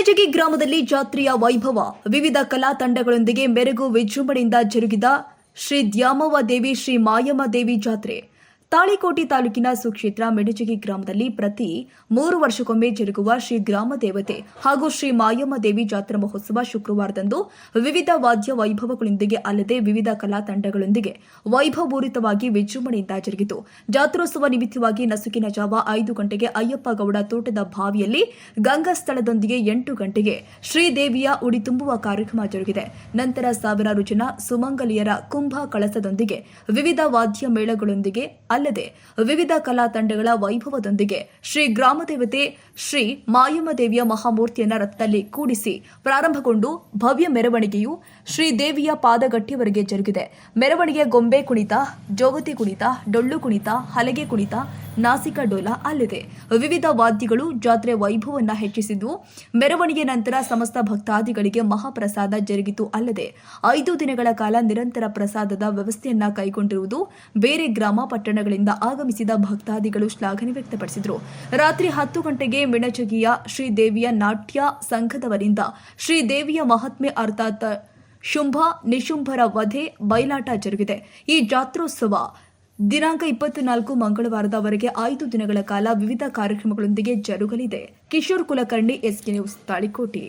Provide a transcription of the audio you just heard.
ಮೆಣಜಗಿ ಗ್ರಾಮದಲ್ಲಿ ಜಾತ್ರೆಯ ವೈಭವ, ವಿವಿಧ ಕಲಾ ತಂಡಗಳೊಂದಿಗೆ ಮೆರುಗು ವಿಜೃಂಭಣೆಯಿಂದ ಜರುಗಿದ ಶ್ರೀ ದ್ಯಾಮವ್ವ ದೇವಿ, ಶ್ರೀ ಮಾಯಮ್ಮ ದೇವಿ ಜಾತ್ರೆ. ತಾಳಿಕೋಟೆ ತಾಲೂಕಿನ ಸುಕ್ಷೇತ್ರ ಮೆಣಜಗಿ ಗ್ರಾಮದಲ್ಲಿ ಪ್ರತಿ ಮೂರು ವರ್ಷಕ್ಕೊಮ್ಮೆ ಜರುಗುವ ಶ್ರೀ ಗ್ರಾಮ ದೇವತೆ ಹಾಗೂ ಶ್ರೀ ಮಾಯಮ್ಮ ದೇವಿ ಜಾತ್ರಾ ಮಹೋತ್ಸವ ಶುಕ್ರವಾರದಂದು ವಿವಿಧ ವಾದ್ಯ ವೈಭವಗಳೊಂದಿಗೆ ಅಲ್ಲದೆ ವಿವಿಧ ಕಲಾ ತಂಡಗಳೊಂದಿಗೆ ವೈಭವಪೂರಿತವಾಗಿ ವಿಜೃಂಭಣೆಯಿಂದ ಜರುಗಿತು. ಜಾತ್ರೋತ್ಸವ ನಿಮಿತ್ತವಾಗಿ ನಸುಕಿನ ಜಾವ ಐದು ಗಂಟೆಗೆ ಅಯ್ಯಪ್ಪ ಗೌಡ ತೋಟದ ಬಾವಿಯಲ್ಲಿ ಗಂಗಾ ಸ್ಥಳದೊಂದಿಗೆ ಎಂಟು ಗಂಟೆಗೆ ಶ್ರೀದೇವಿಯ ಉಡಿ ತುಂಬುವ ಕಾರ್ಯಕ್ರಮ ಜರುಗಿದೆ. ನಂತರ ಸಾವಿರಾರು ಜನ ಸುಮಂಗಲಿಯರ ಕುಂಭ ಕಳಸದೊಂದಿಗೆ ವಿವಿಧ ವಾದ್ಯ ಮೇಳಗಳೊಂದಿಗೆ ಅಲ್ಲದೆ ವಿವಿಧ ಕಲಾ ತಂಡಗಳ ವೈಭವದೊಂದಿಗೆ ಶ್ರೀ ಗ್ರಾಮದೇವತೆ, ಶ್ರೀ ಮಾಯಮ್ಮ ದೇವಿಯ ಮಹಾಮೂರ್ತಿಯನ್ನ ರಥದಲ್ಲಿ ಕೂಡಿಸಿ ಪ್ರಾರಂಭಗೊಂಡು ಭವ್ಯ ಮೆರವಣಿಗೆಯು ಶ್ರೀ ದೇವಿಯ ಪಾದಗಟ್ಟಿಯವರೆಗೆ ಜರುಗಿದೆ. ಮೆರವಣಿಗೆ ಗೊಂಬೆ ಕುಣಿತ, ಜೋಗತಿ ಕುಣಿತ, ಡೊಳ್ಳು ಕುಣಿತ, ಹಲಗೆ ಕುಣಿತ ನಾಸಿಕ ಡೋಲ ಅಲ್ಲಿದೆ. ವಿವಿಧ ವಾದ್ಯಗಳು ಜಾತ್ರೆ ವೈಭವವನ್ನು ಹೆಚ್ಚಿಸಿದ್ದು, ಮೆರವಣಿಗೆ ನಂತರ ಸಮಸ್ತ ಭಕ್ತಾದಿಗಳಿಗೆ ಮಹಾಪ್ರಸಾದ ಜರುಗಿತು ಅಲ್ಲದೆ. ಐದು ದಿನಗಳ ಕಾಲ ನಿರಂತರ ಪ್ರಸಾದದ ವ್ಯವಸ್ಥೆಯನ್ನ ಕೈಗೊಂಡಿರುವುದು ಬೇರೆ ಗ್ರಾಮ ಪಟ್ಟಣಗಳಿಂದ ಆಗಮಿಸಿದ ಭಕ್ತಾದಿಗಳು ಶ್ಲಾಘನೆ ವ್ಯಕ್ತಪಡಿಸಿದರು. ರಾತ್ರಿ ಹತ್ತು ಗಂಟೆಗೆ ಮಿಣಜಗಿಯ ಶ್ರೀದೇವಿಯ ನಾಟ್ಯ ಸಂಘದವರಿಂದ ಶ್ರೀದೇವಿಯ ಮಹಾತ್ಮೆ ಅರ್ಥಾತ್ ಶುಂಭ, ನಿಶುಂಭರ ವಧೆ ಬಯಲಾಟ ಜರುಗಿದೆ. ಈ ಜಾತ್ರೋತ್ಸವ ದಿನಾಂಕ ಇಪ್ಪತ್ನಾಲ್ಕು ಮಂಗಳವಾರದವರೆಗೆ ಐದು ದಿನಗಳ ಕಾಲ ವಿವಿಧ ಕಾರ್ಯಕ್ರಮಗಳೊಂದಿಗೆ ಜರುಗಲಿದೆ. Kishore Kulkarni SK news Talikote.